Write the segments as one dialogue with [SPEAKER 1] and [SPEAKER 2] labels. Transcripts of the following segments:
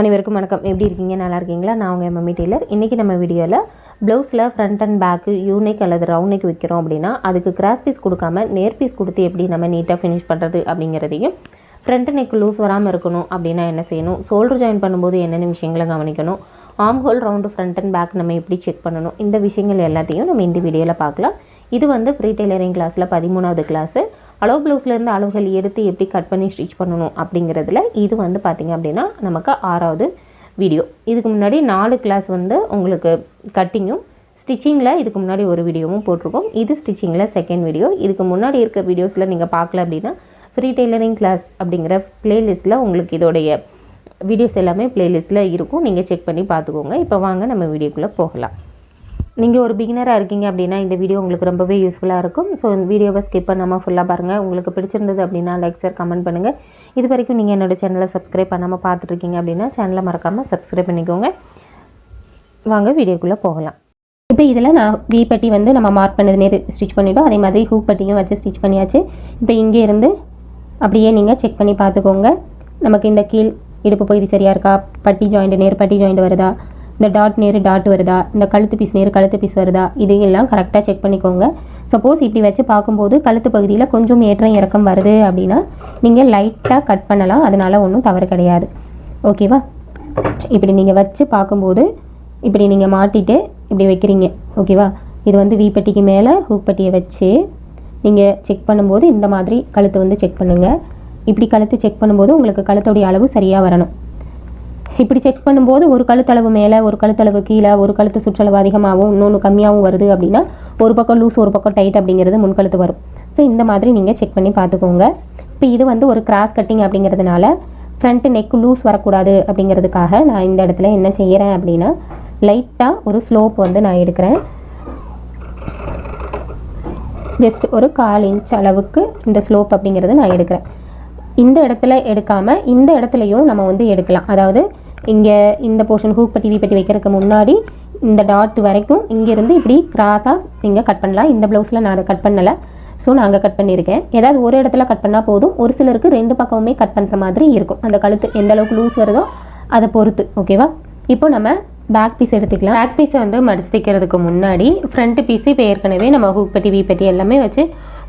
[SPEAKER 1] அனைவருக்கும் வணக்கம். எப்படி இருக்கீங்க? நல்லா இருக்கீங்களா? நான் உங்கள் மம்மி டெய்லர். இன்றைக்கி நம்ம வீடியோவில் ப்ளவுஸில் ஃப்ரண்ட் அண்ட் பேக்கு யூனிக் அல்லது ரவுண்ட் நெக் வைக்கிறோம் அப்படின்னா அதுக்கு கிராஸ் பீஸ் கொடுக்காம நேர் பீஸ் கொடுத்து எப்படி நம்ம நீட்டாக ஃபினிஷ் பண்ணுறது அப்படிங்கிறதையும் ஃப்ரண்ட் நெக் லூஸ் வராமல் இருக்கணும் அப்படின்னா என்ன செய்யணும்? ஷோல்டர் ஜாயின் பண்ணும்போது என்னென்ன விஷயங்களை கவனிக்கணும்? Arm hole round front and back நம்ம எப்படி செக் பண்ணணும்? இந்த விஷயங்கள் எல்லாத்தையும் நம்ம இந்த வீடியோவில் பார்க்கலாம். இது வந்து ஃப்ரீ டெய்லரிங் கிளாஸில் பதிமூணாவது கிளாஸு அலோ ப்ளவுஸ்லேருந்து அளவுகள் எடுத்து எப்படி கட் பண்ணி ஸ்டிச் பண்ணணும் அப்படிங்கிறதுல இது வந்து பார்த்திங்க அப்படின்னா நமக்கு ஆறாவது வீடியோ இதுக்கு முன்னாடி நாலு கிளாஸ் வந்து உங்களுக்கு கட்டிங்கும் ஸ்டிச்சிங்கில் இதுக்கு முன்னாடி ஒரு வீடியோவும் போட்டிருக்கோம். இது ஸ்டிச்சிங்கில் செகண்ட் வீடியோ இதுக்கு முன்னாடி இருக்க வீடியோஸில் நீங்கள் பார்க்கல அப்படின்னா ஃப்ரீ டெய்லரிங் கிளாஸ் அப்படிங்கிற ப்ளேலிஸ்ட்டில் உங்களுக்கு இதோடைய வீடியோஸ் எல்லாமே ப்ளேலிஸ்ட்டில் இருக்கும். நீங்கள் செக் பண்ணி பார்த்துக்கோங்க. இப்போ வாங்க நம்ம வீடியோக்குள்ளே போகலாம். நீங்கள் ஒரு பிகினராக இருக்கீங்க அப்படின்னா இந்த வீடியோ உங்களுக்கு ரொம்பவே யூஸ்ஃபுல்லாக இருக்கும். ஸோ இந்த வீடியோவை ஸ்கிப் பண்ணாமல் ஃபுல்லாக பாருங்கள் உங்களுக்கு பிடிச்சிருந்தது அப்படின்னா லைக் சார் கமெண்ட் பண்ணுங்கள் இது வரைக்கும் நீங்கள் என்னோட சேனலை சப்ஸ்கிரைப் பண்ணாமல் பார்த்துட்ருக்கீங்க அப்படின்னா சேனலை மறக்காமல் சப்ஸ்கிரைப் பண்ணிக்கோங்க. வாங்க வீடியோக்குள்ளே போகலாம்.
[SPEAKER 2] இப்போ இதில் நான் வி பட்டி வந்து நம்ம மார்க் பண்ணது நேர் ஸ்டிச் பண்ணிவிடும் அதே மாதிரி ஹூக் பட்டியும் வச்சு ஸ்டிச் பண்ணியாச்சு. இப்போ இங்கே இருந்து அப்படியே நீங்கள் செக் பண்ணி பார்த்துக்கோங்க. நமக்கு இந்த கீழ் இடுப்பு பகுதி சரியாக இருக்கா? பட்டி ஜாயிண்ட் நேர் பட்டி ஜாயிண்ட் வருதா? இந்த டாட் நேர் டாட் வருதா? இந்த கழுத்து பீஸ் நேர் கழுத்து பீஸ் வருதா? இது எல்லாம் கரெக்டாக செக் பண்ணிக்கோங்க. சப்போஸ் இப்படி வச்சு பார்க்கும்போது கழுத்து பகுதியில் கொஞ்சம் ஏற்றம் இறக்கம் வருது அப்படின்னா நீங்கள் லைட்டாக கட் பண்ணலாம். அதனால் ஒன்றும் தவறு கிடையாது. ஓகேவா இப்படி நீங்கள் வச்சு பார்க்கும்போது இப்படி நீங்கள் மாட்டிட்டு இப்படி வைக்கிறீங்க. ஓகேவா இது வந்து வீப்பட்டிக்கு மேலே ஹூப்பட்டியை வச்சு நீங்கள் செக் பண்ணும்போது இந்த மாதிரி கழுத்து வந்து செக் பண்ணுங்கள் இப்படி கழுத்து செக் பண்ணும்போது உங்களுக்கு கழுத்துடைய அளவு சரியாக வரணும். இப்படி செக் பண்ணும்போது ஒரு கழுத்தளவு மேலே ஒரு கழுத்தளவு கீழே ஒரு கழுத்து சுற்றளவு அதிகமாகவும் இன்னொன்று கம்மியாகவும் வருது அப்படின்னா ஒரு பக்கம் லூஸ் ஒரு பக்கம் டைட் அப்படிங்கிறது முன்கழுத்து வரும். ஸோ இந்த மாதிரி நீங்கள் செக் பண்ணி பார்த்துக்கோங்க. இப்போ இது வந்து ஒரு கிராஸ் கட்டிங் அப்படிங்கிறதுனால ஃப்ரண்ட் நெக் லூஸ் வரக்கூடாது அப்படிங்கிறதுக்காக நான் இந்த இடத்துல என்ன செய்கிறேன் அப்படின்னா லைட்டாக ஒரு ஸ்லோப் வந்து நான் எடுக்கிறேன். ஜஸ்ட் ஒரு கால் இன்ச் அளவுக்கு இந்த ஸ்லோப் அப்படிங்கிறது நான் எடுக்கிறேன். இந்த இடத்துல எடுக்காமல் இந்த இடத்துலையும் நம்ம வந்து எடுக்கலாம். அதாவது இங்கே இந்த போர்ஷன் ஹூக் பட்டி பட்டி வைக்கிறதுக்கு முன்னாடி இந்த டாட் வரைக்கும் இங்கேருந்து இப்படி கிராஸாக நீங்கள் கட் பண்ணலாம். இந்த ப்ளவுஸில் நான் அதை கட் பண்ணலை. ஸோ நான் அங்கே கட் பண்ணியிருக்கேன். ஏதாவது ஒரு இடத்துல கட் பண்ணால் போதும். ஒரு சிலருக்கு ரெண்டு பக்கமுமே கட் பண்ணுற மாதிரி இருக்கும். அந்த கழுத்து எந்த அளவுக்கு லூஸ் வருதோ அதை பொறுத்து. ஓகேவா இப்போ நம்ம பேக் பீஸ் எடுத்துக்கலாம். பேக் பீஸை வந்து மடிச்சு தைக்கிறதுக்கு முன்னாடி ஃப்ரண்ட் பீஸு இப்போ ஏற்கனவே நம்ம ஹூக் பட்டி வீ பட்டி எல்லாமே வச்சு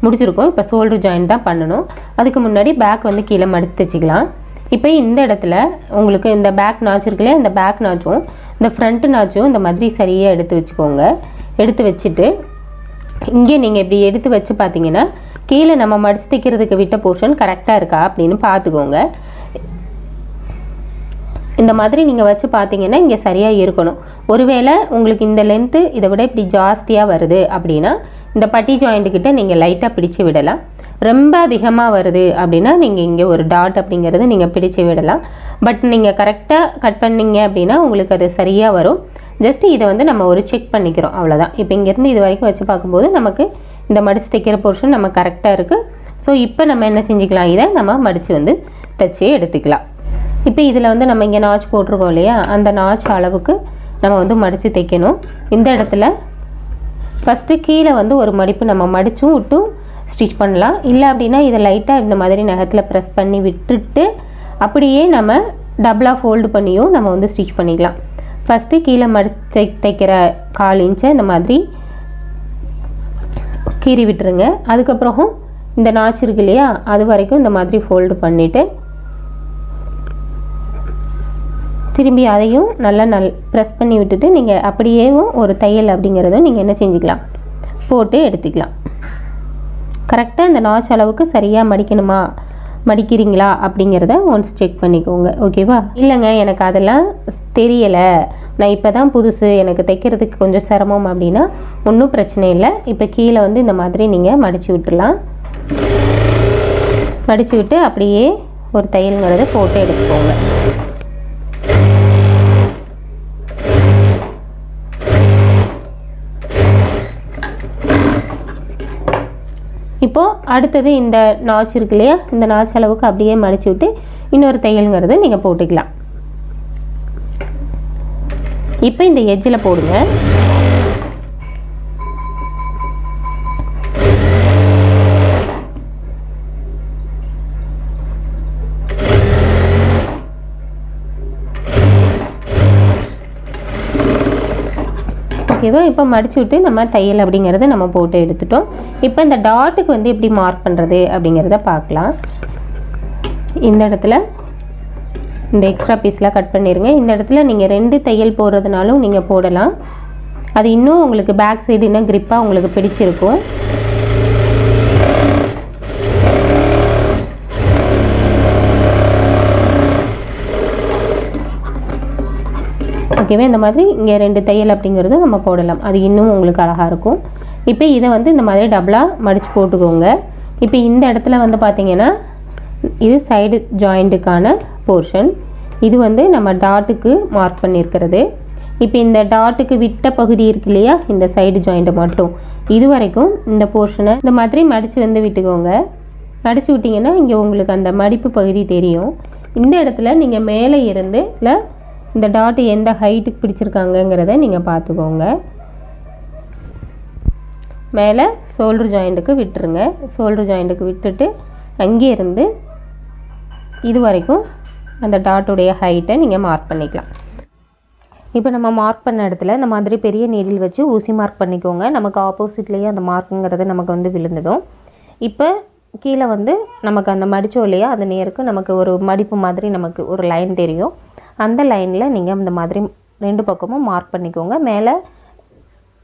[SPEAKER 2] முடிச்சிருக்கோம். இப்போ ஷோல்டர் ஜாயின் தான் பண்ணணும். அதுக்கு முன்னாடி பேக் வந்து கீழே மடிச்சு தைச்சிக்கலாம் இப்போ இந்த இடத்துல உங்களுக்கு இந்த பேக் நாச் இருக்குல்லையா இந்த பேக் நாச்சும் இந்த ஃப்ரண்ட் நாச்சும் இந்த மாதிரி சரியாக எடுத்து வச்சுக்கோங்க. எடுத்து வச்சுட்டு இங்கே நீங்கள் இப்படி எடுத்து வச்சு பார்த்தீங்கன்னா கீழே நம்ம மடிச்சு தைக்கிறதுக்கு விட்ட போர்ஷன் கரெக்டாக இருக்கா அப்படின்னு பார்த்துக்கோங்க. இந்த மாதிரி நீங்கள் வச்சு பார்த்தீங்கன்னா இங்கே சரியாக இருக்கணும். ஒருவேளை உங்களுக்கு இந்த லென்த்து இதை விட இப்படி ஜாஸ்தியாக வருது அப்படின்னா இந்த பட்டி ஜாயிண்ட்டுக்கிட்ட நீங்கள் லைட்டாக பிடிச்சு விடலாம். ரொம்ப அதிகமாக வருது அப்படின்னா நீங்கள் இங்கே ஒரு டாட் அப்படிங்கிறது நீங்கள் பிடிச்சு விடலாம். பட் நீங்கள் கரெக்டாக கட் பண்ணீங்க அப்படின்னா உங்களுக்கு அது சரியாக வரும். ஜஸ்ட் இதை வந்து நம்ம ஒரு செக் பண்ணிக்கிறோம். அவ்வளோதான் இப்போ இங்கேருந்து இது வரைக்கும் வச்சு பார்க்கும்போது நமக்கு இந்த மடித்து தைக்கிற போர்ஷன் நம்ம கரெக்டாக இருக்குது ஸோ இப்போ நம்ம என்ன செஞ்சுக்கலாம்? இதை நம்ம மடித்து வந்து தைச்சி எடுத்துக்கலாம். இப்போ இதில் வந்து நம்ம இங்கே நாச் போட்டிருக்கோம் இல்லையா? அந்த நாச் அளவுக்கு நம்ம வந்து மடித்து தைக்கணும். இந்த இடத்துல ஃபஸ்ட்டு கீழே வந்து ஒரு மடிப்பு நம்ம மடித்தும் விட்டும் ஸ்டிச் பண்ணலாம். இல்லை அப்படின்னா இதை லைட்டாக இந்த மாதிரி நகத்தில் ப்ரெஸ் பண்ணி விட்டுட்டு அப்படியே நம்ம டபுளாக ஃபோல்டு பண்ணியும் நம்ம வந்து ஸ்டிச் பண்ணிக்கலாம். ஃபஸ்ட்டு கீழே மடித்து தை தைக்கிற கால் இன்ச்சை இந்த மாதிரி கீறி விட்டுருங்க. அதுக்கப்புறம் இந்த நாச்சு இருக்கு இல்லையா அது வரைக்கும் இந்த மாதிரி ஃபோல்டு பண்ணிவிட்டு திரும்பி அதையும் நல்லா நல் ப்ரெஸ் பண்ணி விட்டுட்டு நீங்கள் அப்படியேவும் ஒரு தையல் அப்படிங்கிறதும் நீங்கள் என்ன செஞ்சுக்கலாம்? போட்டு எடுத்துக்கலாம். கரெக்டாக இந்த நாச் அளவுக்கு சரியாக மடிக்கணுமா? மடிக்கிறீங்களா? அப்படிங்கிறத ஒன்ஸ் செக் பண்ணிக்கோங்க. ஓகேவா இல்லைங்க எனக்கு அதெல்லாம் தெரியலை. நான் இப்போ தான் புதுசு. எனக்கு தைக்கிறதுக்கு கொஞ்சம் சிரமம் அப்படின்னா ஒன்றும் பிரச்சனை இல்லை. இப்போ கீழே வந்து இந்த மாதிரி நீங்கள் மடித்து விட்டுலாம் மடித்து விட்டு அப்படியே ஒரு தையல்ங்கிறத போட்டு எடுத்துக்கோங்க. இப்போது அடுத்தது இந்த நாச் இருக்கு இல்லையா? இந்த நாச் அளவுக்கு அப்படியே மடிச்சு விட்டு இன்னொரு தையல்ங்கிறது நீங்கள் போட்டுக்கலாம். இப்போ இந்த எஜ்ஜில் போடுங்க. ஓகேவா இப்போ மடிச்சு விட்டு நம்ம தையல் அப்படிங்கிறத நம்ம போட்டு எடுத்துட்டோம். இப்போ இந்த டாட்டுக்கு வந்து எப்படி மார்க் பண்ணுறது அப்படிங்கிறத பார்க்கலாம். இந்த இடத்துல இந்த எக்ஸ்ட்ரா பீஸ்லாம் கட் பண்ணிடுங்க இந்த இடத்துல நீங்கள் ரெண்டு தையல் போடுறதுனாலும் நீங்கள் போடலாம். அது இன்னும் உங்களுக்கு பேக் சைடு இன்னும் க்ரிப்பாக உங்களுக்கு பிடிச்சிருக்கும். ஓகேவா? இந்த மாதிரி இங்கே ரெண்டு தையல் அப்படிங்கிறதும் நம்ம போடலாம். அது இன்னும் உங்களுக்கு அழகாக இருக்கும். இப்போ இதை வந்து இந்த மாதிரி டபுளாக மடித்து போட்டுக்கோங்க. இப்போ இந்த இடத்துல வந்து பார்த்திங்கன்னா இது சைடு ஜாயிண்ட்டுக்கான போர்ஷன் இது வந்து நம்ம டாட்டுக்கு மார்க் பண்ணியிருக்கிறது. இப்போ இந்த டாட்டுக்கு விட்ட பகுதி இருக்கு இல்லையா? இந்த சைடு ஜாயிண்ட்டு மட்டும். இது வரைக்கும் இந்த போர்ஷனை இந்த மாதிரி மடித்து வந்து விட்டுக்கோங்க. மடித்து விட்டிங்கன்னா இங்கே உங்களுக்கு அந்த மடிப்பு பகுதி தெரியும். இந்த இடத்துல நீங்கள் மேலே இருந்து இல்லை இந்த டாட் எந்த ஹைட்டுக்கு பிடிச்சிருக்காங்கங்கிறத நீங்கள் பார்த்துக்கோங்க. மேலே ஷோல்ட்ரு ஜாயிண்ட்டுக்கு விட்டுருங்க. ஷோல்ட்ரு ஜாயிண்ட்டுக்கு விட்டுட்டு அங்கே இருந்து இது வரைக்கும் அந்த டாட்டுடைய ஹைட்டை நீங்கள் மார்க் பண்ணிக்கலாம்.
[SPEAKER 1] இப்போ நம்ம மார்க் பண்ண இடத்துல இந்த மாதிரி பெரிய நீரில் வச்சு ஊசி மார்க் பண்ணிக்கோங்க. நமக்கு ஆப்போசிட்லேயே அந்த மார்க்குங்கிறது நமக்கு வந்து விழுந்துடும். இப்போ கீழே வந்து நமக்கு அந்த மடிச்சோம் இல்லையா? அந்த நேருக்கு நமக்கு ஒரு மடிப்பு மாதிரி நமக்கு ஒரு லைன் தெரியும். அந்த லைனில் நீங்கள் இந்த மாதிரி ரெண்டு பக்கமும் மார்க் பண்ணிக்கோங்க. மேலே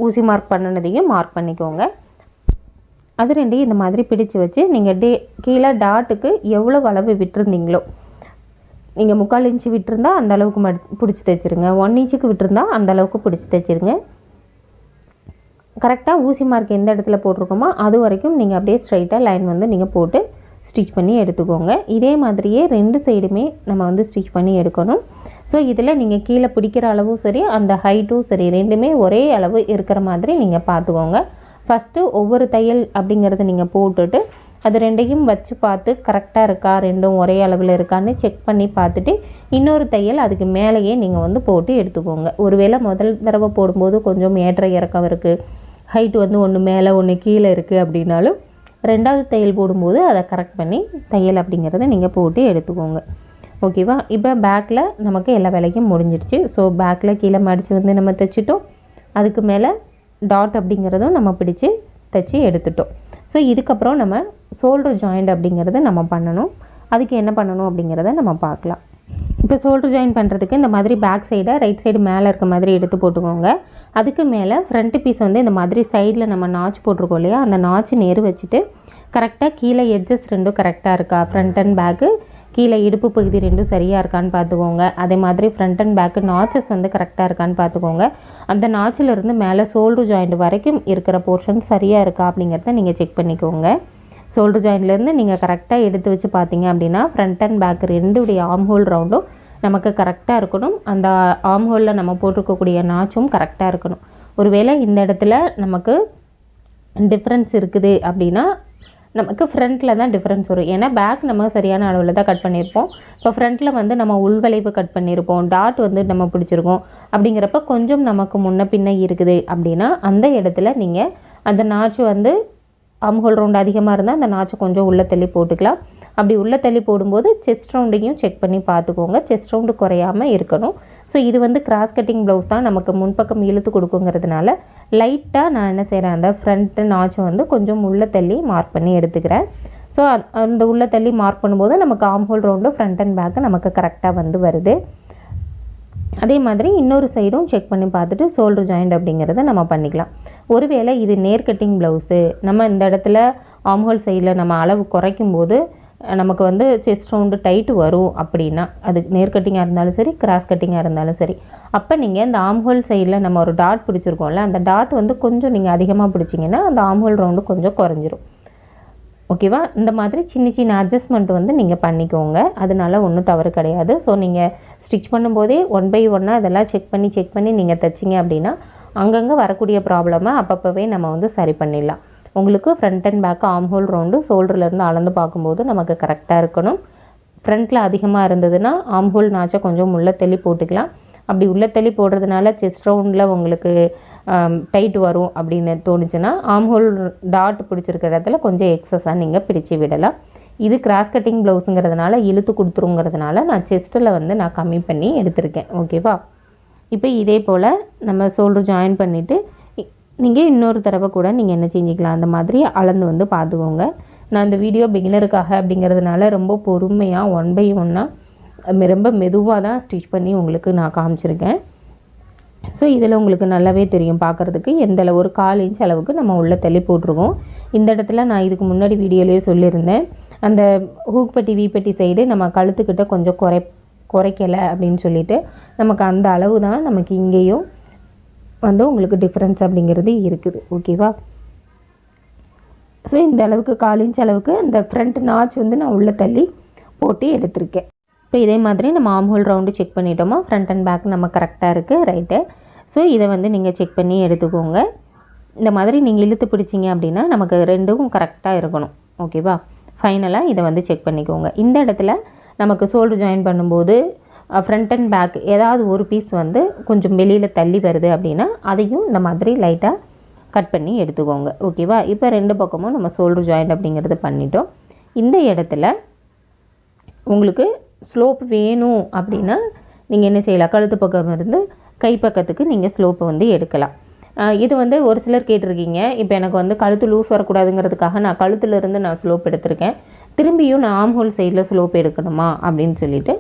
[SPEAKER 1] ஊசி மார்க் பண்ணினதையும் மார்க் பண்ணிக்கோங்க. அது ரெண்டையும் இந்த மாதிரி பிடிச்சு வச்சு நீங்கள் டே கீழே டாட்டுக்கு எவ்வளோ அளவு விட்டுருந்தீங்களோ நீங்கள் முக்கால் இன்ச்சு விட்டுருந்தா அந்த அளவுக்கு மடி பிடிச்சி தைச்சிருங்க. ஒன் இன்ச்சுக்கு விட்டுருந்தா அந்த அளவுக்கு பிடிச்சி தைச்சிருங்க. கரெக்டாக ஊசி மார்க் எந்த இடத்துல போட்டிருக்கோமோ அது வரைக்கும் நீங்கள் அப்படியே ஸ்ட்ரைட்டாக லைன் வந்து நீங்கள் போட்டு ஸ்டிச் பண்ணி எடுத்துக்கோங்க. இதே மாதிரியே ரெண்டு சைடுமே நம்ம வந்து ஸ்டிச் பண்ணி எடுக்கணும். ஸோ இதில் நீங்கள் கீழே பிடிக்கிற அளவும் சரி அந்த ஹைட்டும் சரி ரெண்டுமே ஒரே அளவு இருக்கிற மாதிரி நீங்கள் பார்த்துக்கோங்க. ஃபஸ்ட்டு ஒவ்வொரு தையல் அப்படிங்கிறத நீங்கள் போட்டுட்டு அது ரெண்டையும் வச்சு பார்த்து கரெக்டாக இருக்கா ரெண்டும் ஒரே அளவில் இருக்கான்னு செக் பண்ணி பார்த்துட்டு இன்னொரு தையல் அதுக்கு மேலேயே நீங்கள் வந்து போட்டு எடுத்துக்கோங்க. ஒருவேளை முதல் தடவை போடும்போது கொஞ்சம் ஏற்ற இறக்கம் இருக்குது ஹைட் வந்து ஒன்று மேலே ஒன்று கீழே இருக்குது அப்படின்னாலும் ரெண்டாவது தையல் போடும்போது அதை கரெக்ட் பண்ணி தையல் அப்படிங்கிறத நீங்கள் போட்டு எடுத்துக்கோங்க. ஓகேவா? இப்போ பேக்கில் நமக்கு எல்லா வேலையும் முடிஞ்சிடுச்சு. ஸோ பேக்கில் கீழே மடித்து வந்து நம்ம தைச்சிட்டோம். அதுக்கு மேலே டாட் அப்படிங்கிறதும் நம்ம பிடிச்சி தைச்சி எடுத்துட்டோம். ஸோ இதுக்கப்புறம் நம்ம ஷோல்டர் ஜாயிண்ட் அப்படிங்கிறத நம்ம பண்ணணும். அதுக்கு என்ன பண்ணணும் அப்படிங்கிறத நம்ம பார்க்கலாம். இப்போ ஷோல்டர் ஜாயின் பண்ணுறதுக்கு இந்த மாதிரி பேக் சைடை ரைட் சைடு மேலே இருக்க மாதிரி எடுத்து போட்டுக்கோங்க. அதுக்கு மேலே ஃப்ரண்ட்டு பீஸ் வந்து இந்த மாதிரி சைடில் நம்ம நாச் போட்டிருக்கோம் இல்லையா? அந்த நாச்சு நேரு வச்சுட்டு கரெக்டாக கீழே எட்ஜஸ் ரெண்டும் கரெக்டாக இருக்கா? ஃப்ரண்ட் அண்ட் பேக்கு கீழே இடுப்பு பகுதி ரெண்டும் சரியாக இருக்கான்னு பார்த்துக்கோங்க. அதே மாதிரி ஃப்ரண்ட் அண்ட் பேக்கு நாச்சஸ் வந்து கரெக்டாக இருக்கான்னு பார்த்துக்கோங்க. அந்த நாச்சில் இருந்து மேலே ஷோல்டர் ஜாயிண்ட் வரைக்கும் இருக்கிற போர்ஷன் சரியாக இருக்கா அப்படிங்கிறத நீங்கள் செக் பண்ணிக்கோங்க. ஷோல்டர் ஜாயிண்ட்லேருந்து நீங்கள் கரெக்டாக எடுத்து வச்சு பார்த்தீங்க அப்படின்னா ஃப்ரண்ட் அண்ட் பேக் ரெண்டுடைய ஆர்ம் ஹோல் ரவுண்டும் நமக்கு கரெக்டாக இருக்கணும். அந்த ஆம் ஹோலில் நம்ம போட்டிருக்கக்கூடிய நாச்சும் கரெக்டாக இருக்கணும். ஒருவேளை இந்த இடத்துல நமக்கு டிஃப்ரென்ஸ் இருக்குது அப்படின்னா நமக்கு ஃப்ரண்ட்டில் தான் டிஃப்ரென்ஸ் வரும். ஏன்னா பேக் நம்ம சரியான அளவில் தான் கட் பண்ணியிருப்போம் இப்போ ஃப்ரண்ட்டில் வந்து நம்ம உள்வளைவு கட் பண்ணியிருப்போம் டாட் வந்து நம்ம பிடிச்சிருக்கோம். அப்படிங்கிறப்ப கொஞ்சம் நமக்கு முன்ன பின்ன இருக்குது அப்படின்னா அந்த இடத்துல நீங்கள் அந்த நாச்சு வந்து அம்ஹோல் ரவுண்டு அதிகமாக இருந்தால் அந்த நாச்சை கொஞ்சம் உள்ளே தள்ளி போட்டுக்கலாம். அப்படி உள்ளே தள்ளி போடும்போது செஸ்ட் ரவுண்டையும் செக் பண்ணி பார்த்துக்கோங்க. செஸ்ட் ரவுண்டு குறையாமல் இருக்கணும். ஸோ இது வந்து கிராஸ் கட்டிங் ப்ளவுஸ் தான் நமக்கு முன்பக்கம் இழுத்து கொடுக்குங்கிறதுனால லைட்டாக நான் என்ன செய்கிறேன் அந்த ஃப்ரண்ட்டு நாச்சை வந்து கொஞ்சம் உள்ளே தள்ளி மார்க் பண்ணி எடுத்துக்கிறேன். ஸோ அந்த உள்ளே தள்ளி மார்க் பண்ணும்போது நமக்கு armhole round front and back நமக்கு கரெக்டாக வந்து வருது. அதே மாதிரி இன்னொரு சைடும் செக் பண்ணி பார்த்துட்டு ஷோல்டர் ஜாயிண்ட் அப்படிங்கிறத நம்ம பண்ணிக்கலாம். ஒருவேளை இது நேர் கட்டிங் ப்ளவுஸு நம்ம இந்த இடத்துல ஆம்ஹோல் சைடில் நம்ம அளவு குறைக்கும் போது நமக்கு வந்து செஸ்ட் ரவுண்டு டைட்டு வரும் அப்படின்னா அது நேர் கட்டிங்காக இருந்தாலும் சரி கிராஸ் கட்டிங்காக இருந்தாலும் சரி. அப்போ நீங்கள் இந்த ஆம்ஹோல் சைடில் நம்ம ஒரு டாட் பிடிச்சிருக்கோம்ல அந்த டாட் வந்து கொஞ்சம் நீங்கள் அதிகமாக பிடிச்சிங்கன்னா அந்த ஆம்ஹோல் ரவுண்டு கொஞ்சம் குறைஞ்சிரும். ஓகேவா இந்த மாதிரி சின்ன சின்ன அட்ஜஸ்ட்மெண்ட் வந்து நீங்கள் பண்ணிக்கோங்க. அதனால ஒன்றும் தவறு கிடையாது. ஸோ நீங்கள் ஸ்டிச் பண்ணும்போதே ஒன் பை ஒன்னாக இதெல்லாம் செக் பண்ணி செக் பண்ணி நீங்கள் தைச்சிங்க அப்படின்னா அங்கங்கே வரக்கூடிய ப்ராப்ளமாக அப்பப்போவே நம்ம வந்து சரி பண்ணிடலாம். உங்களுக்கு front and back arm hole round ஷோல்டர்லேருந்து அளந்து பார்க்கும்போது நமக்கு கரெக்டாக இருக்கணும். ஃப்ரண்ட்டில் அதிகமாக இருந்ததுன்னா ஆம் ஹோல் நாச்சா கொஞ்சம் உள்ள தள்ளி போட்டுக்கலாம். அப்படி உள்ள தள்ளி போடுறதுனால செஸ்ட் ரவுண்டில் உங்களுக்கு டைட் வரும் அப்படின்னு தோணுச்சுன்னா ஆம் ஹோல் டாட் பிடிச்சிருக்கிற இடத்துல கொஞ்சம் எக்ஸஸாக நீங்கள் பிரித்து விடலாம். இது கிராஸ் கட்டிங் ப்ளவுஸுங்கிறதுனால இழுத்து கொடுத்துருங்கிறதுனால நான் செஸ்ட்டில் வந்து நான் கம்மி பண்ணி எடுத்திருக்கேன். ஓகேவா இப்போ இதே போல் நம்ம ஷோல்டர் ஜாயின் பண்ணிவிட்டு நீங்கள் இன்னொரு தடவை கூட நீங்கள் என்ன செஞ்சுக்கலாம்? அந்த மாதிரி அளந்து வந்து பார்த்துக்கோங்க. நான் இந்த வீடியோ பிகினருக்காக அப்படிங்கிறதுனால ரொம்ப பொறுமையாக ஒன் பை ஒன்னாக ரொம்ப மெதுவாக தான் ஸ்டிச் பண்ணி உங்களுக்கு நான் காமிச்சிருக்கேன். ஸோ இதில் உங்களுக்கு நல்லாவே தெரியும் பார்க்குறதுக்கு. எந்த அளவு ஒரு கால் இன்ச் அளவுக்கு நம்ம உள்ளே தள்ளி போட்டிருக்கோம். இந்த இடத்துல நான் இதுக்கு முன்னாடி வீடியோலேயே சொல்லியிருந்தேன். அந்த ஹூக்பட்டி வீப்பட்டி சைடு நம்ம கழுத்துக்கிட்ட கொஞ்சம் குறை குறைக்கலை அப்படின்னு சொல்லிட்டு நமக்கு அந்த அளவு தான் நமக்கு இங்கேயும் வந்து உங்களுக்கு டிஃப்ரென்ஸ் அப்படிங்கிறது இருக்குது. ஓகேவா ஸோ இந்த அளவுக்கு கால் இன்ச் அளவுக்கு இந்த ஃப்ரண்ட் நாச் வந்து நான் உள்ளே தள்ளி போட்டு எடுத்திருக்கேன். இப்போ இதே மாதிரி நம்ம ஆம் ஹோல் ரவுண்டு செக் பண்ணிட்டோமா? ஃப்ரண்ட் அண்ட் பேக் நம்ம கரெக்டாக இருக்குது ரைட்டு ஸோ இதை வந்து நீங்கள் செக் பண்ணி எடுத்துக்கோங்க. இந்த மாதிரி நீங்கள் இழுத்து பிடிச்சிங்க அப்படின்னா நமக்கு ரெண்டும் கரெக்டாக இருக்கணும். ஓகேவா ஃபைனலாக இதை வந்து செக் பண்ணிக்கோங்க. இந்த இடத்துல நமக்கு ஷோல்டர் ஜாயின் பண்ணும்போது ஃப்ரண்ட் அண்ட் பேக் ஏதாவது ஒரு பீஸ் வந்து கொஞ்சம் வெளியில் தள்ளி வருது அப்படின்னா அதையும் இந்த மாதிரி லைட்டாக கட் பண்ணி எடுத்துக்கோங்க. ஓகேவா இப்போ ரெண்டு பக்கமும் நம்ம ஷோல்டர் ஜாயிண்ட் அப்படிங்கிறது பண்ணிட்டோம். இந்த இடத்துல உங்களுக்கு ஸ்லோப் வேணும் அப்படின்னா நீங்கள் என்ன செய்யலாம்? கழுத்து பக்கம் இருந்து கை பக்கத்துக்கு நீங்கள் ஸ்லோப்பை வந்து எடுக்கலாம். இது வந்து ஒரு சிலர் கேட்டிருக்கீங்க. இப்போ எனக்கு வந்து கழுத்து லூஸ் வரக்கூடாதுங்கிறதுக்காக நான் கழுத்துலேருந்து நான் ஸ்லோப் எடுத்திருக்கேன். திரும்பியும் நான் ஆம் ஹோல் சைடில் ஸ்லோப் எடுக்கணுமா அப்படின்னு சொல்லிட்டு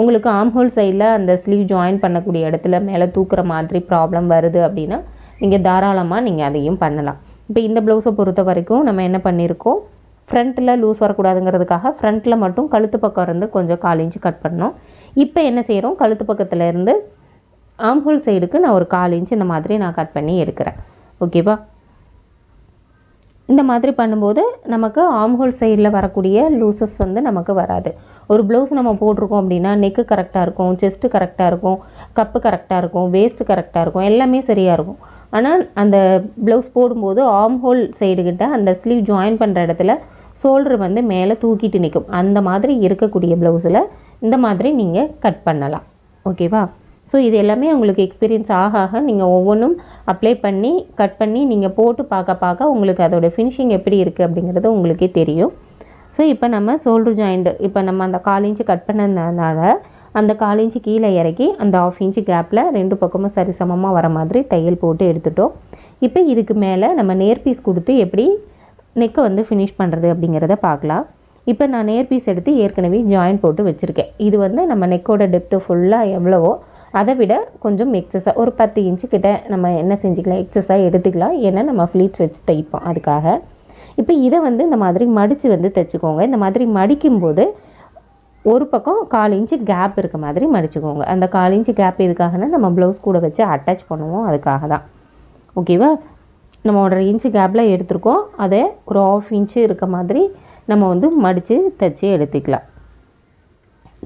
[SPEAKER 1] உங்களுக்கு ஆம்ஹோல் சைடில் அந்த ஸ்லீவ் ஜாயின் பண்ணக்கூடிய இடத்துல மேலே தூக்குற மாதிரி ப்ராப்ளம் வருது அப்படின்னா நீங்கள் தாராளமாக நீங்கள் அதையும் பண்ணலாம். இப்போ இந்த ப்ளவுஸை பொறுத்த வரைக்கும் நம்ம என்ன பண்ணியிருக்கோம் ஃப்ரண்ட்டில் லூஸ் வரக்கூடாதுங்கிறதுக்காக ஃப்ரண்ட்டில் மட்டும் கழுத்து பக்கம் இருந்து கொஞ்சம் கால் இன்ச்சு கட் பண்ணோம். இப்போ என்ன செய்கிறோம் கழுத்து பக்கத்தில் இருந்து ஆம்ஹோல் சைடுக்கு நான் ஒரு கால் இன்ச் இந்த மாதிரி நான் கட் பண்ணி எடுக்கிறேன். ஓகேவா இந்த மாதிரி பண்ணும்போது நமக்கு ஆம்ஹோல் சைடில் வரக்கூடிய லூசஸ் வந்து நமக்கு வராது. ஒரு ப்ளவுஸ் நம்ம போட்டிருக்கோம் அப்படின்னா நெக்கு கரெக்டாக இருக்கும் செஸ்ட்டு கரெக்டாக இருக்கும் கப்பு கரெக்டாக இருக்கும் வேஸ்ட்டு கரெக்டாக இருக்கும் எல்லாமே சரியாக இருக்கும். ஆனால் அந்த ப்ளவுஸ் போடும்போது ஆம் ஹோல் சைடுக்கிட்ட அந்த ஸ்லீவ் ஜாயின் பண்ணுற இடத்துல ஷோல்டர் வந்து மேலே தூக்கிட்டு நிற்கும் அந்த மாதிரி இருக்கக்கூடிய ப்ளவுஸில் இந்த மாதிரி நீங்கள் கட் பண்ணலாம். ஓகேவா ஸோ இது எல்லாமே உங்களுக்கு எக்ஸ்பீரியன்ஸ் ஆக ஆக நீங்கள் ஒவ்வொன்றும் அப்ளை பண்ணி கட் பண்ணி நீங்கள் போட்டு பார்க்க பார்க்க உங்களுக்கு அதோட ஃபினிஷிங் எப்படி இருக்குது அப்படிங்கிறது உங்களுக்கே தெரியும். ஸோ இப்போ நம்ம ஷோல்டர் ஜாயிண்ட் இப்போ நம்ம அந்த கால் இன்ச்சு கட் பண்ணதுனால அந்த கால் இன்ச்சு கீழே இறக்கி அந்த ஆஃப் இன்ச்சு கேப்பில் ரெண்டு பக்கமும் சரிசமமாக வர மாதிரி தையல் போட்டு எடுத்துட்டோம். இப்போ இதுக்கு மேலே நம்ம நேர் பீஸ் கொடுத்து எப்படி நெக்கை வந்து ஃபினிஷ் பண்ணுறது அப்படிங்கிறத பார்க்கலாம். இப்போ நான் நேர் பீஸ் எடுத்து ஏற்கனவே ஜாயின் போட்டு வச்சுருக்கேன். இது வந்து நம்ம நெக்கோட டெப்த்து ஃபுல்லாக எவ்வளவோ அதை விட கொஞ்சம் எக்ஸஸாக ஒரு பத்து இன்ச்சு கிட்ட நம்ம என்ன செஞ்சுக்கலாம் எக்ஸஸாக எடுத்துக்கலாம். ஏன்னா நம்ம ஃப்ளீட்ஸ் வச்சு தைப்போம் அதுக்காக. இப்போ இதை வந்து இந்த மாதிரி மடித்து வந்து தைச்சிக்கோங்க. இந்த மாதிரி மடிக்கும்போது ஒரு பக்கம் கால் இன்ச்சு கேப் இருக்க மாதிரி மடிச்சுக்கோங்க. அந்த கால் இன்ச்சு கேப் எதுக்காகனா நம்ம ப்ளவுஸ் கூட வச்சு அட்டாச் பண்ணுவோம். அதுக்காக தான். ஓகேவா நம்ம ஒன்றரை இன்ச்சு கேப்பில் எடுத்திருக்கோம். அதை ஒரு ஆஃப் இன்ச்சு இருக்க மாதிரி நம்ம வந்து மடித்து தைச்சி எடுத்துக்கலாம்.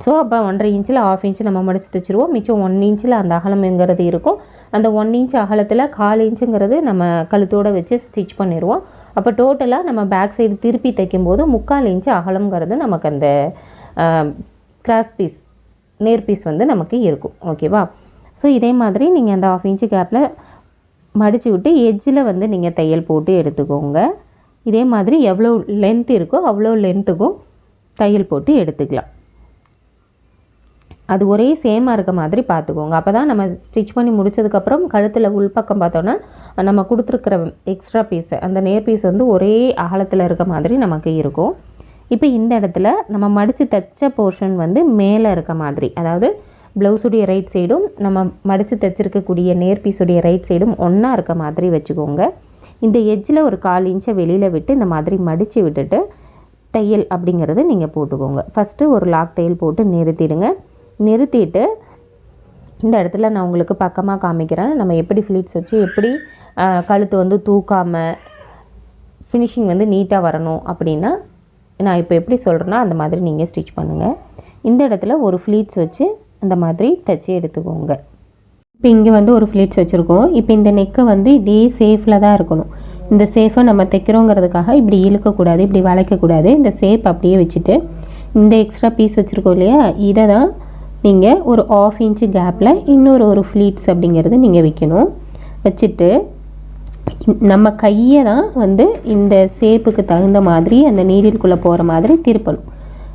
[SPEAKER 1] ஸோ அப்போ ஒன்றரை இன்ச்சில் ஆஃப் இன்ச்சு நம்ம மடித்து தைச்சிருவோம். மிச்சம் ஒன் இன்ச்சில் அந்த அகலம்ங்கிறது இருக்கும். அந்த ஒன் இன்ச் அகலத்தில் கால் இன்ச்சுங்கிறது நம்ம கழுத்தோடு வச்சு ஸ்டிச் பண்ணிடுவோம் அப்போ டோட்டலாக நம்ம பேக் சைடு திருப்பி தைக்கும்போது முக்கால் இன்ச்சு அகலம்ங்கிறது நமக்கு அந்த கிராஸ் பீஸ் நேர் பீஸ் வந்து நமக்கு இருக்கும். ஓகேவா ஸோ இதே மாதிரி நீங்கள் அந்த ஆஃப் இன்ச்சு கேப்பில் மடித்து விட்டு எஜ்ஜில் வந்து நீங்கள் தையல் போட்டு எடுத்துக்கோங்க. இதே மாதிரி எவ்வளோ லென்த் இருக்கோ அவ்வளோ லென்த்துக்கும் தையல் போட்டு எடுத்துக்கலாம். அது ஒரே சேமாக இருக்க மாதிரி பார்த்துக்கோங்க. அப்போ தான் நம்ம ஸ்டிச் பண்ணி முடிச்சதுக்கப்புறம் கழுத்தில் உள்பக்கம் பார்த்தோன்னா நம்ம கொடுத்துருக்குற எக்ஸ்ட்ரா பீஸை அந்த நேர் பீஸ் வந்து ஒரே அகலத்தில் இருக்க மாதிரி நமக்கு இருக்கும். இப்போ இந்த இடத்துல நம்ம மடித்து தைச்ச போர்ஷன் வந்து மேலே இருக்க மாதிரி அதாவது ப்ளவுஸுடைய ரைட் சைடும் நம்ம மடித்து தைச்சிருக்கக்கூடிய நேர் பீஸுடைய ரைட் சைடும் ஒன்றா இருக்க மாதிரி வச்சுக்கோங்க. இந்த எஜ்ஜில் ஒரு கால் இன்ச்சை வெளியில் விட்டு இந்த மாதிரி மடித்து விட்டுட்டு தையல் அப்படிங்கிறது நீங்கள் போட்டுக்கோங்க. ஃபஸ்ட்டு ஒரு லாக் தையல் போட்டு நிறுத்திடுங்க. நிறுத்திட்டு இந்த இடத்துல நான் உங்களுக்கு பக்கமாக காமிக்கிறேன். நம்ம எப்படி ஃப்ளீட்ஸ் வச்சு எப்படி கழுத்து வந்து தூக்காமல் ஃபினிஷிங் வந்து நீட்டாக வரணும் அப்படின்னா நான் இப்போ எப்படி சொல்கிறேன்னா அந்த மாதிரி நீங்கள் ஸ்டிச் பண்ணுங்கள் இந்த இடத்துல ஒரு ஃப்ளீட்ஸ் வச்சு அந்த மாதிரி தைச்சி எடுத்துக்கோங்க.
[SPEAKER 2] இப்போ இங்கே வந்து ஒரு ஃப்ளீட்ஸ் வச்சுருக்கோம். இப்போ இந்த நெக்கை வந்து இதே சேஃபில் தான் இருக்கணும். இந்த சேஃபை நம்ம தைக்கிறோங்கிறதுக்காக இப்படி இழுக்கக்கூடாது இப்படி வளைக்கக்கூடாது. இந்த சேஃப் அப்படியே வச்சுட்டு இந்த எக்ஸ்ட்ரா பீஸ் வச்சுருக்கோம் இல்லையா? இதை தான் நீங்கள் ஒரு ஆஃப் இன்ச்சு கேப்பில் இன்னொரு ஒரு ஃப்ளீட்ஸ் அப்படிங்கிறது நீங்கள் வைக்கணும். வச்சுட்டு நம்ம கையை தான் வந்து இந்த சேப்புக்கு தகுந்த மாதிரி அந்த நீடில்குள்ளே போகிற மாதிரி திருப்பணும்.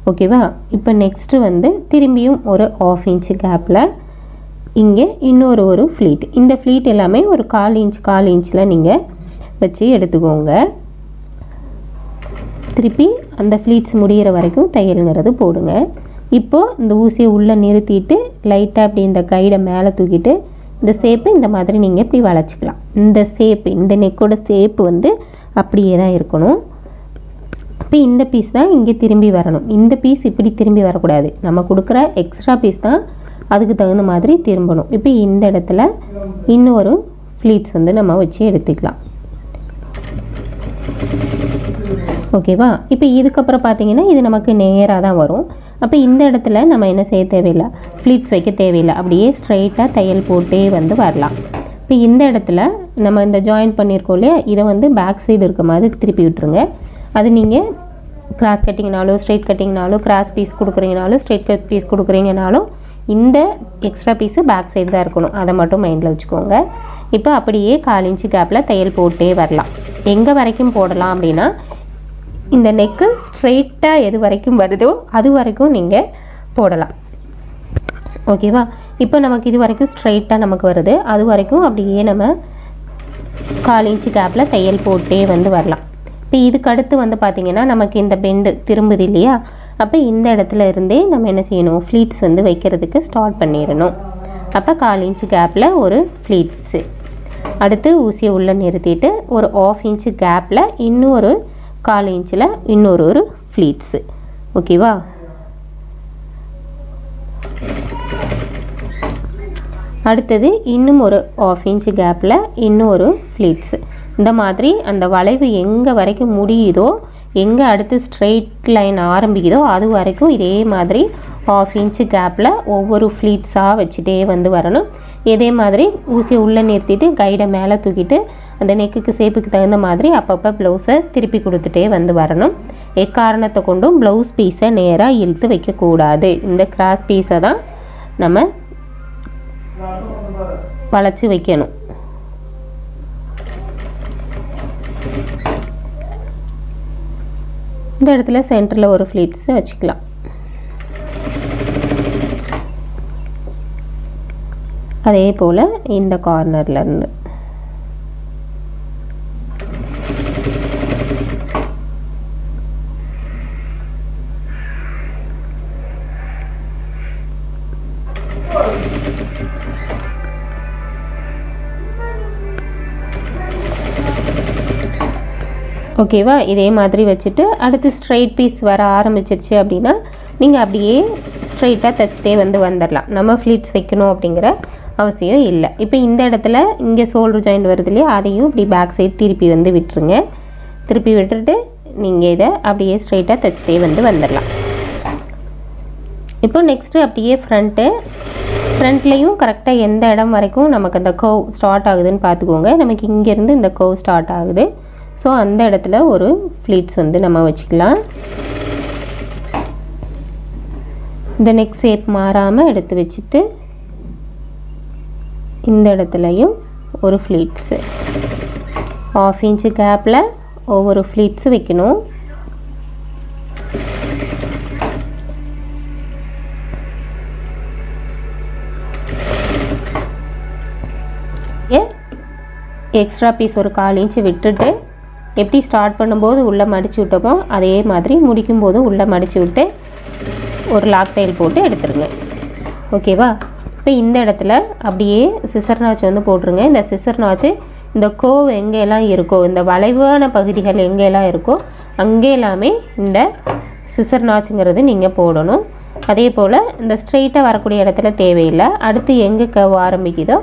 [SPEAKER 2] ஓகேவா? இப்போ நெக்ஸ்ட்டு வந்து திரும்பியும் ஒரு ஆஃப் இன்ச்சு கேப்பில் இங்கே இன்னொரு ஒரு ஃப்ளீட் இந்த ஃப்ளீட் எல்லாமே ஒரு கால் இன்ச் கால் இன்ச்சில் நீங்கள் வச்சு எடுத்துக்கோங்க. திருப்பி அந்த ஃப்ளீட்ஸ் முடிகிற வரைக்கும் தையலுங்கிறது போடுங்க. இப்போது இந்த ஊசியை உள்ளே நிறுத்திட்டு லைட்டாக அப்படி இந்த கைடை மேலே தூக்கிட்டு இந்த சேப்பு இந்த மாதிரி நீங்கள் இப்படி வளைச்சிக்கலாம் இந்த சேப்பு இந்த நெக்கோட சேப்பு வந்து அப்படியே தான் இருக்கணும். இப்போ இந்த பீஸ் தான் இங்கே திரும்பி வரணும். இந்த பீஸ் இப்படி திரும்பி வரக்கூடாது. நம்ம கொடுக்குற எக்ஸ்ட்ரா பீஸ் தான் அதுக்கு தகுந்த மாதிரி திரும்பணும். இப்போ இந்த இடத்துல இன்னொரு ஃப்ளீட்ஸ் வந்து நம்ம வச்சு எடுத்துக்கலாம். ஓகேவா இப்போ இதுக்கப்புறம் பார்த்தீங்கன்னா இது நமக்கு நேராக தான் வரும். அப்போ இந்த இடத்துல நம்ம என்ன செய்ய தேவையில்லை? ஃப்ளீட்ஸ் வைக்க தேவையில்லை. அப்படியே ஸ்ட்ரைட்டாக தையல் போட்டே வந்து வரலாம். இப்போ இந்த இடத்துல நம்ம இந்த ஜாயின் பண்ணியிருக்கோம் இல்லையா? இதை வந்து பேக் சைடு இருக்க மாதிரி திருப்பி விட்டுருங்க. அது நீங்கள் கிராஸ் கட்டிங்னாலும் ஸ்ட்ரைட் கட்டிங்னாலும் கிராஸ் பீஸ் கொடுக்குறீங்கனாலும் ஸ்ட்ரைட் கட் பீஸ் கொடுக்குறீங்கனாலும் இந்த எக்ஸ்ட்ரா பீஸு பேக் சைடு தான் இருக்கணும். அதை மட்டும் மைண்டில் வச்சுக்கோங்க. இப்போ அப்படியே கால் இன்ச்சு கேப்பில் தையல் போட்டே வரலாம். எங்கே வரைக்கும் போடலாம் அப்படின்னா இந்த நெக்கு ஸ்ட்ரெயிட்டாக எது வரைக்கும் வருதோ அது வரைக்கும் நீங்கள் போடலாம். ஓகேவா இப்போ நமக்கு இது வரைக்கும் ஸ்ட்ரைட்டாக நமக்கு வருது. அது வரைக்கும் அப்படியே நம்ம கால் இன்ச்சு கேப்பில் தையல் போட்டே வந்து வரலாம். இப்போ இதுக்கு அடுத்து வந்து பார்த்திங்கன்னா நமக்கு இந்த பெண்டு திரும்புது இல்லையா? அப்போ இந்த இடத்துல இருந்தே நம்ம என்ன செய்யணும்? ஃப்ளீட்ஸ் வந்து வைக்கிறதுக்கு ஸ்டார்ட் பண்ணிடணும். அப்போ கால் இன்ச்சு கேப்பில் ஒரு ஃப்ளீட்ஸு அடுத்து ஊசியை உள்ளே நிறுத்திட்டு ஒரு ஆஃப் இன்ச்சு கேப்பில் இன்னும் ஒரு கால் இன்ச்சில் இன்னொரு ஒரு ஃப்ளீட்ஸு ஓகேவா? அடுத்தது இன்னும் ஒரு ஆஃப் இன்ச்சு கேப்பில் இன்னும் ஒரு ஃப்ளீட்ஸு இந்த மாதிரி அந்த வளைவு எங்கே வரைக்கும் முடியுதோ எங்கே அடுத்து ஸ்ட்ரெயிட் லைன் ஆரம்பிக்குதோ அது வரைக்கும் இதே மாதிரி ஆஃப் இன்ச்சு கேப்பில் ஒவ்வொரு ஃப்ளீட்ஸாக வச்சுட்டே வந்து வரணும். இதே மாதிரி ஊசியை உள்ளே நிறுத்திட்டு கைடை மேலே தூக்கிட்டு அந்த நெக்குக்கு சேப்புக்கு தகுந்த மாதிரி அப்பப்போ ப்ளவுஸை திருப்பி கொடுத்துட்டே வந்து வரணும். எக்காரணத்தை கொண்டும் ப்ளவுஸ் பீஸை நேராக இழுத்து வைக்கக்கூடாது. இந்த கிராஸ் பீஸை தான் நம்ம வளைச்சி வைக்கணும். இந்த இடத்துல சென்டரில் ஒரு ஃப்ளீட்ஸ் வச்சுக்கலாம். அதே போல் இந்த கார்னர்லேருந்து ஓகேவா? இதே மாதிரி வச்சுட்டு அடுத்து ஸ்ட்ரைட் பீஸ் வர ஆரம்பிச்சிருச்சு அப்படின்னா நீங்கள் அப்படியே ஸ்ட்ரைட்டாக தைச்சிட்டே வந்து வந்துடலாம் நம்ம ஃப்ளீட்ஸ் வைக்கணும் அப்படிங்கிற அவசியம் இல்லை. இப்போ இந்த இடத்துல இங்கே ஷோல்டர் ஜாயிண்ட் வருது இல்லையா? அதையும் இப்படி பேக் சைடு திருப்பி வந்து விட்டுருங்க. திருப்பி விட்டுட்டு நீங்கள் இதை அப்படியே ஸ்ட்ரைட்டாக தைச்சிட்டே வந்து வந்துடலாம் இப்போ நெக்ஸ்ட்டு அப்படியே ஃப்ரண்ட்டு ஃப்ரண்ட்லேயும் கரெக்டாக எந்த இடம் வரைக்கும் நமக்கு அந்த கோவ் ஸ்டார்ட் ஆகுதுன்னு பார்த்துக்கோங்க. நமக்கு இங்கேருந்து இந்த கோவ் ஸ்டார்ட் ஆகுது. ஸோ அந்த இடத்துல ஒரு ஃப்ளீட்ஸ் வந்து நம்ம வச்சுக்கலாம். இந்த நெக் ஷேப் மாறாமல் எடுத்து வச்சுட்டு இந்த இடத்துலையும் ஒரு ஃப்ளீட்ஸு ஆஃப் இன்ச்சு கேப்பில் ஒவ்வொரு ஃப்ளீட்ஸு வைக்கணும். எக்ஸ்ட்ரா பீஸ் ஒரு கால் இன்ச்சு விட்டுட்டு எப்படி ஸ்டார்ட் பண்ணும்போது உள்ளே மடித்து விட்டோமோ அதே மாதிரி முடிக்கும்போது உள்ளே மடித்து விட்டு ஒரு லாக் தையல் போட்டு எடுத்துருங்க. ஓகேவா இப்போ இந்த இடத்துல அப்படியே சிசர் நாச்சு வந்து போட்டுருங்க. இந்த சிசர் நாச்சு இந்த கோவ் எங்கெல்லாம் இருக்கோ இந்த வளைவான பகுதிகள் எங்கெல்லாம் இருக்கோ அங்கே எல்லாமே இந்த சிசர் நாச்சுங்கிறது நீங்கள் போடணும். அதே போல் இந்த ஸ்ட்ரெயிட்டாக வரக்கூடிய இடத்துல தேவையில்லை. அடுத்து எங்கே கவ் ஆரம்பிக்குதோ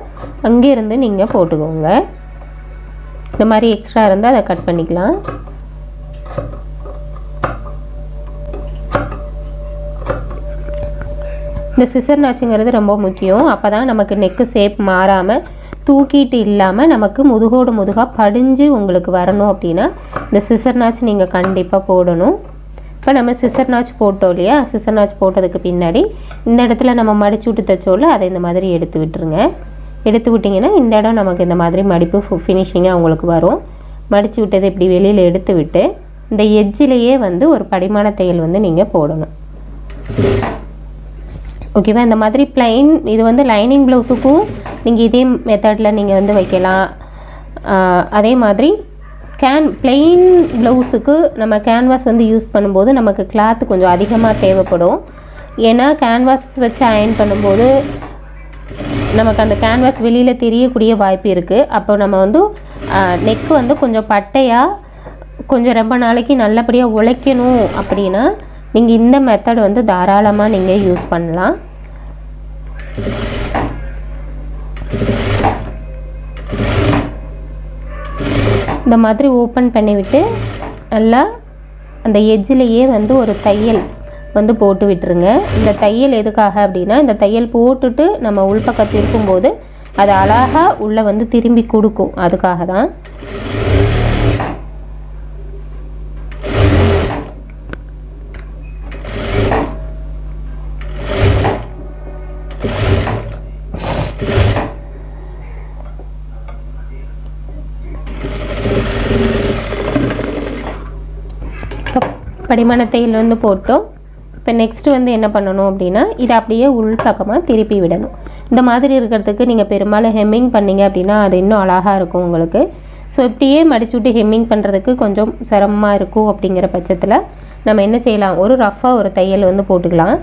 [SPEAKER 2] அங்கேருந்து நீங்கள் போட்டுக்கோங்க. இந்த மாதிரி எக்ஸ்ட்ரா இருந்தால் அதை கட் பண்ணிக்கலாம். இந்த சிசர் நாச்சுங்கிறது ரொம்ப முக்கியம். அப்போ தான் நமக்கு நெக்கு ஷேப் மாறாமல் தூக்கிட்டு இல்லாமல் நமக்கு முதுகோடு முதுகாக படிஞ்சு உங்களுக்கு வரணும் அப்படின்னா இந்த சிசர் நாச்சு நீங்கள் கண்டிப்பாக போடணும். இப்போ நம்ம சிசர் நாச் போட்டோம் இல்லையா? சிசர் நாச் போட்டதுக்கு பின்னாடி இந்த இடத்துல நம்ம மடிச்சு விட்டு தைச்சோல அதை இந்த மாதிரி எடுத்து விட்டுருங்க. எடுத்து விட்டிங்கன்னா இந்த இடம் நமக்கு இந்த மாதிரி மடிப்பு ஃபினிஷிங்காக உங்களுக்கு வரும். மடித்து விட்டது இப்படி வெளியில் எடுத்து விட்டு இந்த எட்ஜிலேயே வந்து ஒரு படிமான தையல் வந்து நீங்கள் போடணும். ஓகேவா இந்த மாதிரி ப்ளைன் இது வந்து லைனிங் ப்ளவுஸுக்கும் நீங்கள் இதே மெத்தடில் நீங்கள் வந்து வைக்கலாம். அதே மாதிரி கேன் பிளெயின் ப்ளவுஸுக்கு நம்ம கேன்வாஸ் வந்து யூஸ் பண்ணும்போது நமக்கு கிளாத் கொஞ்சம் அதிகமாக தேவைப்படும். ஏன்னா கேன்வாஸ் வச்சு அயன் பண்ணும்போது நமக்கு அந்த கேன்வாஸ் வெளியில் தெரியக்கூடிய வாய்ப்பு இருக்குது அப்போ நம்ம வந்து நெக் வந்து கொஞ்சம் பட்டையாக கொஞ்சம் ரொம்ப நாளைக்கு நல்லபடியாக உழைக்கணும் அப்படின்னா நீங்கள் இந்த மெத்தட் வந்து தாராளமாக நீங்கள் யூஸ் பண்ணலாம். இந்த மாதிரி ஓப்பன் பண்ணிவிட்டு நல்லா அந்த எஜ்ஜிலேயே வந்து ஒரு தையல் வந்து போட்டு விட்டுருங்க. இந்த தையல் எதுக்காக அப்படின்னா இந்த தையல் போட்டுட்டு நம்ம உள்பக்கம் திருப்பும்போது அது அழகாக உள்ளே வந்து திரும்பி கொடுக்கும். அதுக்காக தான். படிமான தையல் வந்து போட்டோம். இப்போ நெக்ஸ்ட்டு வந்து என்ன பண்ணணும் அப்படின்னா இதை அப்படியே உள் பக்கமாக திருப்பி விடணும். இந்த மாதிரி இருக்கிறதுக்கு நீங்கள் பெரும்பாலும் ஹெம்மிங் பண்ணீங்க அப்படின்னா அது இன்னும் அழகாக இருக்கும் உங்களுக்கு. ஸோ இப்படியே மடிச்சு விட்டு ஹெம்மிங் பண்ணுறதுக்கு கொஞ்சம் சிரமமாக இருக்கும் அப்படிங்கிற பட்சத்தில் நம்ம என்ன செய்யலாம்? ஒரு ரஃப்பாக ஒரு தையல் வந்து போட்டுக்கலாம்.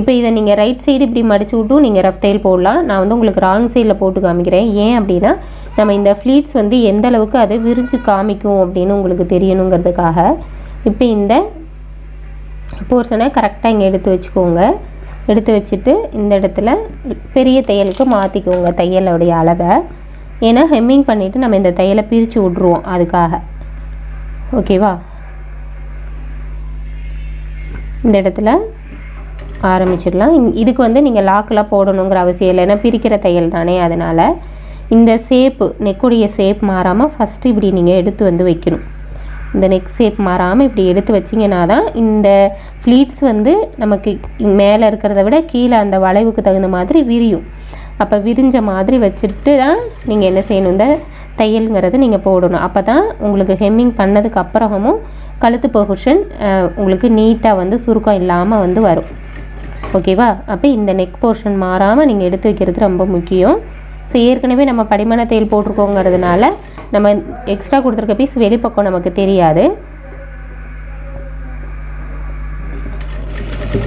[SPEAKER 2] இப்போ இதை நீங்கள் ரைட் சைடு இப்படி மடிச்சு விட்டும் நீங்கள் ரஃப் தையல் போடலாம். நான் வந்து உங்களுக்கு ராங் சைடில் போட்டு காமிக்கிறேன். ஏன் அப்படின்னா நம்ம இந்த ஃப்ளீட்ஸ் வந்து எந்த அளவுக்கு அது விரிஞ்சு காமிக்கும் அப்படின்னு உங்களுக்கு தெரியணுங்கிறதுக்காக இப்போ இந்த போர்ஷனை கரெக்டாக இங்கே எடுத்து வச்சுக்கோங்க. எடுத்து வச்சுட்டு இந்த இடத்துல பெரிய தையலுக்கு மாற்றிக்கோங்க தையலுடைய அளவை. ஏன்னா ஹெம்மிங் பண்ணிவிட்டு நம்ம இந்த தையலை பிரித்து விட்ருவோம் அதுக்காக. ஓகேவா இந்த இடத்துல ஆரம்பிச்சிடலாம். இதுக்கு வந்து நீங்கள் லாக்கெலாம் போடணுங்கிற அவசியம் இல்லை. ஏன்னா பிரிக்கிற தையல் தானே அதனால். இந்த ஷேப்பு நெக்குடைய ஷேப் மாறாமல் ஃபஸ்ட்டு இப்படி நீங்கள் எடுத்து வந்து வைக்கணும். இந்த நெக் ஷேப் மாறாமல் இப்படி எடுத்து வச்சிங்கன்னா தான் இந்த ஃப்ளீட்ஸ் வந்து நமக்கு மேலே இருக்கிறத விட கீழே அந்த வளைவுக்கு தகுந்த மாதிரி விரியும். அப்போ விரிஞ்ச மாதிரி வச்சுட்டு தான் நீங்கள் என்ன செய்யணும்? இந்த தையலுங்கிறது நீங்கள் போடணும். அப்போ தான் உங்களுக்கு ஹெம்மிங் பண்ணதுக்கு அப்புறமும் கழுத்து பொகுஷன் உங்களுக்கு நீட்டாக வந்து சுருக்கம் இல்லாமல் வந்து வரும். ஓகேவா அப்போ இந்த நெக் போர்ஷன் மாறாமல் நீங்கள் எடுத்து வைக்கிறது ரொம்ப முக்கியம். ஸோ ஏற்கனவே நம்ம படிமான தேல் போட்டிருக்கோங்கிறதுனால நம்ம எக்ஸ்ட்ரா கொடுத்துருக்க பீஸ் வெளிப்பக்கம் நமக்கு தெரியாது.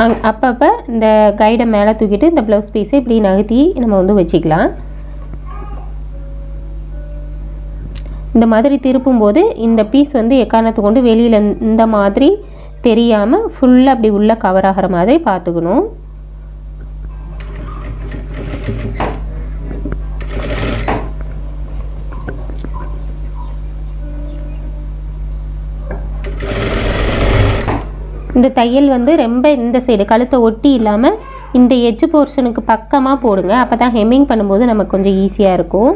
[SPEAKER 2] அங் அப்பப்போ இந்த கைடை மேலே தூக்கிட்டு இந்த ப்ளவுஸ் பீஸை இப்படி நகர்த்தி நம்ம வந்து வச்சுக்கலாம். இந்த மாதிரி திருப்பும்போது இந்த பீஸ் வந்து எக்காரணத்தை கொண்டு வெளியில் இந்த மாதிரி தெரியாமல் ஃபுல்லாக அப்படி உள்ளே கவர் ஆகிற மாதிரி பார்த்துக்கணும். இந்த தையல் வந்து ரொம்ப இந்த சைடு கழுத்தை ஒட்டி இல்லாமல் இந்த எஜ்ஜு போர்ஷனுக்கு பக்கமாக போடுங்க. அப்போ தான் ஹெம்மிங் பண்ணும்போது நமக்கு கொஞ்சம் ஈஸியாக இருக்கும்.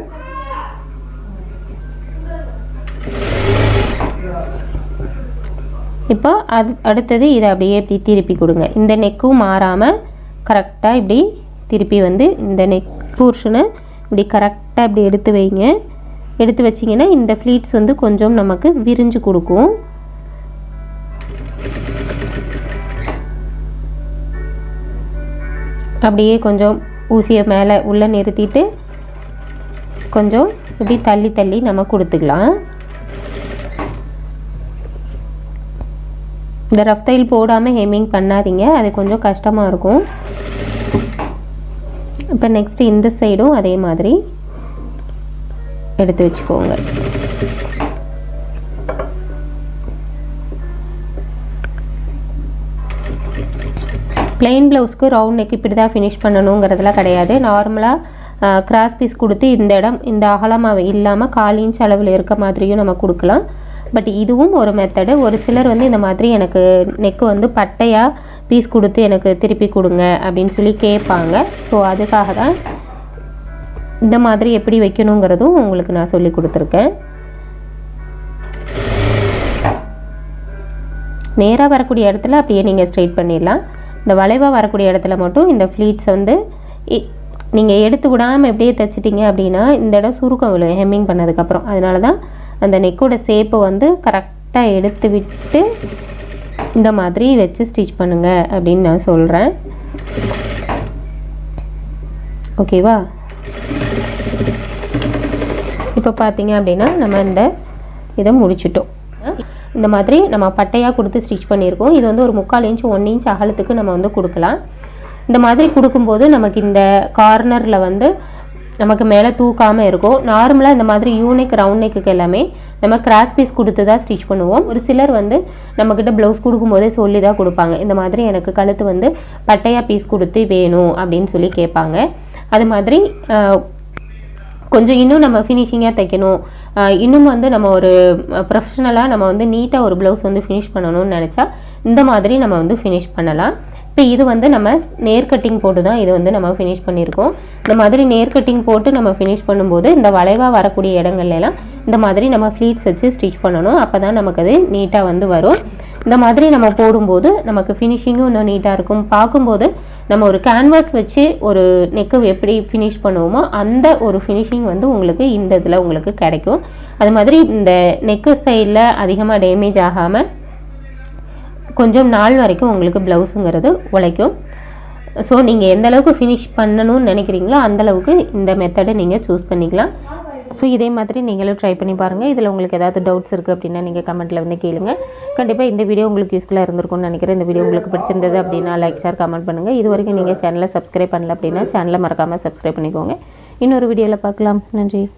[SPEAKER 2] இப்போ அது அடுத்தது இதை அப்படியே இப்படி திருப்பி கொடுங்க. இந்த நெக்கும் மாறாமல் கரெக்டாக இப்படி திருப்பி வந்து இந்த நெக் போர்ஷனை இப்படி கரெக்டாக இப்படி எடுத்து வைங்க. எடுத்து வச்சிங்கன்னா இந்த ஃப்ளீட்ஸ் வந்து கொஞ்சம் நமக்கு விரிஞ்சு கொடுக்கும். அப்படியே கொஞ்சம் ஊசியை மேலே உள்ளே நிறுத்திட்டு கொஞ்சம் இப்படி தள்ளி தள்ளி நம்ம கொடுத்துக்கலாம். இந்த ரஃப் தையல் போடாமல் ஹெம்மிங் பண்ணாதீங்க அது கொஞ்சம் கஷ்டமாக இருக்கும். இப்போ நெக்ஸ்ட் இந்த சைடும் அதே மாதிரி எடுத்து வச்சுக்கோங்க. Plain ப்ளவுஸ்க்கு ரவுண்ட் நெக் இப்படி தான் ஃபினிஷ் பண்ணணுங்கிறதுலாம் கிடையாது. நார்மலாக கிராஸ் பீஸ் கொடுத்து இந்த இடம் இந்த அகலமாக இல்லாமல் கால் இன்ச் அளவில் இருக்க மாதிரியும் நம்ம கொடுக்கலாம். பட் இதுவும் ஒரு மெத்தடு ஒரு சிலர் வந்து இந்த மாதிரி எனக்கு நெக்கு வந்து பட்டையாக பீஸ் கொடுத்து எனக்கு திருப்பி கொடுங்க அப்படின்னு சொல்லி கேட்பாங்க. ஸோ அதுக்காக தான் இந்த மாதிரி எப்படி வைக்கணுங்கிறதும் உங்களுக்கு நான் சொல்லி கொடுத்துருக்கேன். நேராக வரக்கூடிய இடத்துல அப்படியே நீங்கள் ஸ்ட்ரெயிட் பண்ணிடலாம். இந்த வளைவாக வரக்கூடிய இடத்துல மட்டும் இந்த ஃப்ளீட்ஸ் வந்து நீங்கள் எடுத்து விடாமல் எப்படியே தைச்சிட்டிங்க அப்படின்னா இந்த இடம் சுருக்கம் விழும் ஹெம்மிங் பண்ணதுக்கப்புறம் அதனால தான் அந்த நெக்கோட ஷேப்பை வந்து கரெக்டாக எடுத்து விட்டு இந்த மாதிரி வச்சு ஸ்டிச் பண்ணுங்கள் அப்படின்னு நான் சொல்கிறேன் ஓகேவா இப்போ பார்த்தீங்க அப்படின்னா நம்ம இந்த இதை முடிச்சிட்டோம். இந்த மாதிரி நம்ம பட்டையாக கொடுத்து ஸ்டிச் பண்ணியிருக்கோம். இது வந்து ஒரு முக்கால் இன்ச் ஒன் இன்ச் அகலத்துக்கு நம்ம வந்து கொடுக்கலாம். இந்த மாதிரி கொடுக்கும்போது நமக்கு இந்த கார்னரில் வந்து நமக்கு மேலே தூக்காமல் இருக்கும். நார்மலாக இந்த மாதிரி யூனிக் ரவுண்ட் நெக்குக்கு எல்லாமே நம்ம கிராஸ் பீஸ் கொடுத்து தான் ஸ்டிச் பண்ணுவோம். ஒரு சிலர் வந்து நம்மக்கிட்ட ப்ளவுஸ் கொடுக்கும்போதே சொல்லி தான் கொடுப்பாங்க. இந்த மாதிரி எனக்கு கழுத்து வந்து பட்டையாக பீஸ் கொடுத்து வேணும் அப்படின்னு சொல்லி கேட்பாங்க. அது மாதிரி கொஞ்சம் இன்னும் நம்ம ஃபினிஷிங்காக தைக்கணும். இன்னும் வந்து நம்ம ஒரு ப்ரொஃபஷனலாக நம்ம வந்து நீட்டாக ஒரு ப்ளவுஸ் வந்து ஃபினிஷ் பண்ணணும்னு நினச்சா இந்த மாதிரி நம்ம வந்து ஃபினிஷ் பண்ணலாம். இப்போ இது வந்து நம்ம நேர் கட்டிங் போட்டு தான் இது வந்து நம்ம ஃபினிஷ் பண்ணியிருக்கோம். இந்த மாதிரி நேர் கட்டிங் போட்டு நம்ம ஃபினிஷ் பண்ணும்போது இந்த வளைவாக வரக்கூடிய இடங்கள்லாம் இந்த மாதிரி நம்ம ஃப்ளீட்ஸ் வச்சு ஸ்டிச் பண்ணணும். அப்போ தான் நமக்கு அது நீட்டாக வந்து வரும். இந்த மாதிரி நம்ம போடும்போது நமக்கு ஃபினிஷிங்கும் இன்னும் நீட்டாக இருக்கும். பார்க்கும்போது நம்ம ஒரு கேன்வாஸ் வச்சு ஒரு நெக்கு எப்படி ஃபினிஷ் பண்ணுவோமோ அந்த ஒரு ஃபினிஷிங் வந்து உங்களுக்கு இந்த இதில் உங்களுக்கு கிடைக்கும். அது மாதிரி இந்த நெக்கு சைடில் அதிகமாக டேமேஜ் ஆகாமல் கொஞ்சம் நாள் வரைக்கும் உங்களுக்கு ப்ளவுஸுங்கிறது உழைக்கும். ஸோ நீங்கள் எந்த அளவுக்கு ஃபினிஷ் பண்ணணும்னு நினைக்கிறீங்களோ அந்தளவுக்கு இந்த மெத்தடை நீங்கள் சூஸ் பண்ணிக்கலாம்.
[SPEAKER 1] ஸோ இதே மாதிரி நீங்களும் ட்ரை பண்ணி பாருங்கள் இதில் உங்களுக்கு ஏதாவது டவுட்ஸ் இருக்குது அப்படின்னா நீங்கள் கமெண்ட்டில் வந்து கேளுங்க. கண்டிப்பாக இந்த வீடியோ உங்களுக்கு யூஸ்ஃபுல்லாக இருந்திருக்கும்னு நினைக்கிறேன். இந்த வீடியோ உங்களுக்கு பிடிச்சிருந்தது அப்படின்னா லைக் ஷேர் கமெண்ட் பண்ணுங்கள் இது வரைக்கும் நீங்கள் சேனலை சப்ஸ்கிரைப் பண்ணல அப்படின்னா சேனலை மறக்காமல் சப்ஸ்கிரைப் பண்ணிக்கோங்க. இன்னொரு வீடியோவில் பார்க்கலாம். நன்றி.